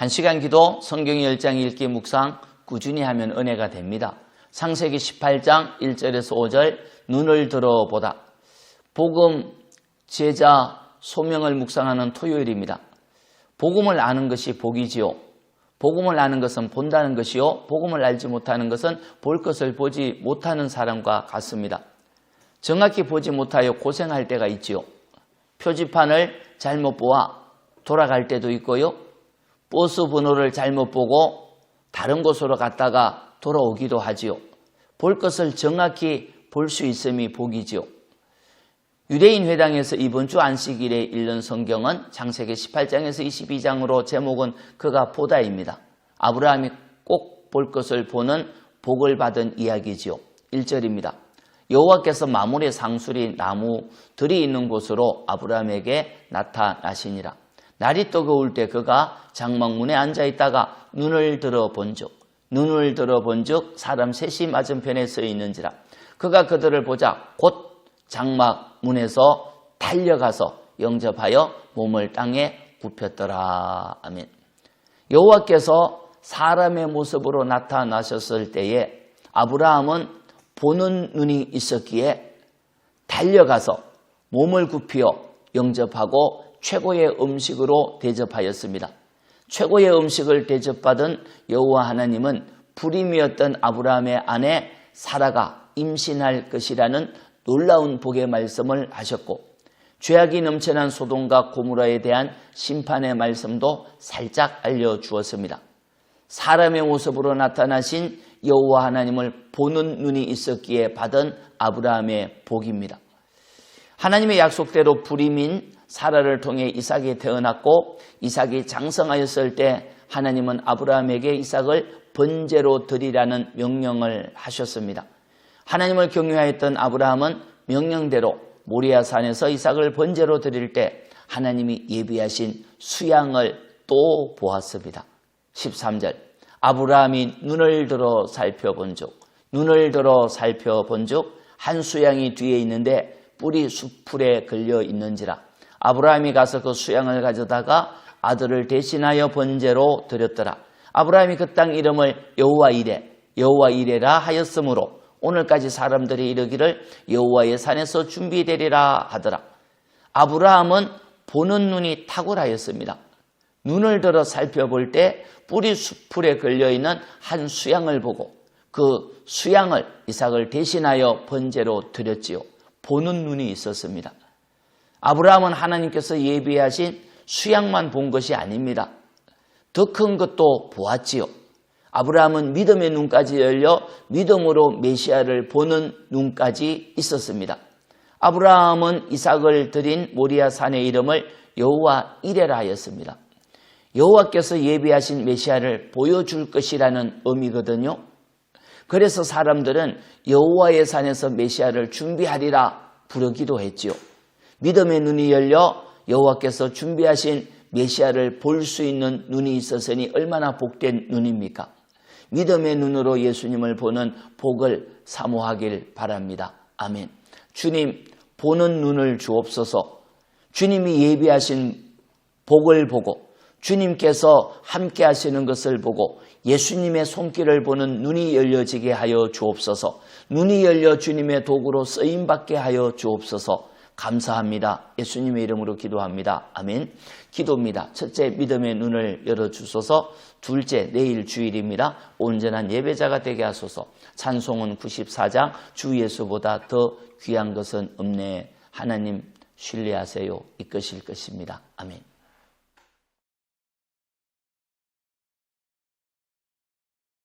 한 시간 기도 성경 10장 읽기 묵상 꾸준히 하면 은혜가 됩니다. 상세기 18장 1절에서 5절 눈을 들어보다 복음 제자 소명을 묵상하는 토요일입니다. 복음을 아는 것이 복이지요. 복음을 아는 것은 본다는 것이요. 복음을 알지 못하는 것은 볼 것을 보지 못하는 사람과 같습니다. 정확히 보지 못하여 고생할 때가 있지요. 표지판을 잘못 보아 돌아갈 때도 있고요. 버스 번호를 잘못 보고 다른 곳으로 갔다가 돌아오기도 하지요. 볼 것을 정확히 볼 수 있음이 복이지요. 유대인 회당에서 이번 주 안식일에 읽는 성경은 장세기 18장에서 22장으로 제목은 그가 보다입니다. 아브라함이 꼭 볼 것을 보는 복을 받은 이야기지요. 1절입니다. 여호와께서 마물의 상수리 나무들이 있는 곳으로 아브라함에게 나타나시니라. 날이 뜨거울 때 그가 장막문에 앉아 있다가 눈을 들어 본 즉 눈을 들어 본 즉 사람 셋이 맞은편에 서 있는지라 그가 그들을 보자 곧 장막문에서 달려가서 영접하여 몸을 땅에 굽혔더라. 아멘. 여호와께서 사람의 모습으로 나타나셨을 때에 아브라함은 보는 눈이 있었기에 달려가서 몸을 굽혀 영접하고 최고의 음식으로 대접하였습니다. 최고의 음식을 대접받은 여호와 하나님은 불임이었던 아브라함의 아내 사라가 임신할 것이라는 놀라운 복의 말씀을 하셨고 죄악이 넘쳐난 소돔과 고무라에 대한 심판의 말씀도 살짝 알려주었습니다. 사람의 모습으로 나타나신 여호와 하나님을 보는 눈이 있었기에 받은 아브라함의 복입니다. 하나님의 약속대로 불임인 사라를 통해 이삭이 태어났고 이삭이 장성하였을 때 하나님은 아브라함에게 이삭을 번제로 드리라는 명령을 하셨습니다. 하나님을 경외하였던 아브라함은 명령대로 모리아 산에서 이삭을 번제로 드릴 때 하나님이 예비하신 수양을 또 보았습니다. 13절 아브라함이 눈을 들어 살펴본 즉 눈을 들어 살펴본 즉한 수양이 뒤에 있는데 뿔이 수풀에 걸려 있는지라 아브라함이 가서 그 수양을 가져다가 아들을 대신하여 번제로 드렸더라. 아브라함이 그 땅 이름을 여호와 이레 여호와 이레라 하였으므로 오늘까지 사람들이 이르기를 여호와의 산에서 준비되리라 하더라. 아브라함은 보는 눈이 탁월하였습니다. 눈을 들어 살펴볼 때 뿌리 수풀에 걸려있는 한 수양을 보고 그 수양을 이삭을 대신하여 번제로 드렸지요. 보는 눈이 있었습니다. 아브라함은 하나님께서 예비하신 수양만 본 것이 아닙니다. 더 큰 것도 보았지요. 아브라함은 믿음의 눈까지 열려 믿음으로 메시아를 보는 눈까지 있었습니다. 아브라함은 이삭을 드린 모리아 산의 이름을 여호와 이레라 하였습니다. 여호와께서 예비하신 메시아를 보여줄 것이라는 의미거든요. 그래서 사람들은 여호와의 산에서 메시아를 준비하리라 부르기도 했지요. 믿음의 눈이 열려 여호와께서 준비하신 메시아를 볼 수 있는 눈이 있었으니 얼마나 복된 눈입니까? 믿음의 눈으로 예수님을 보는 복을 사모하길 바랍니다. 아멘. 주님, 보는 눈을 주옵소서. 주님이 예비하신 복을 보고 주님께서 함께 하시는 것을 보고 예수님의 손길을 보는 눈이 열려지게 하여 주옵소서. 눈이 열려 주님의 도구로 쓰임 받게 하여 주옵소서. 감사합니다. 예수님의 이름으로 기도합니다. 아멘. 기도입니다. 첫째, 믿음의 눈을 열어주소서. 둘째, 내일 주일입니다. 온전한 예배자가 되게 하소서. 찬송은 94장, 주 예수보다 더 귀한 것은 없네. 하나님 신뢰하세요. 이끄실 것입니다. 아멘.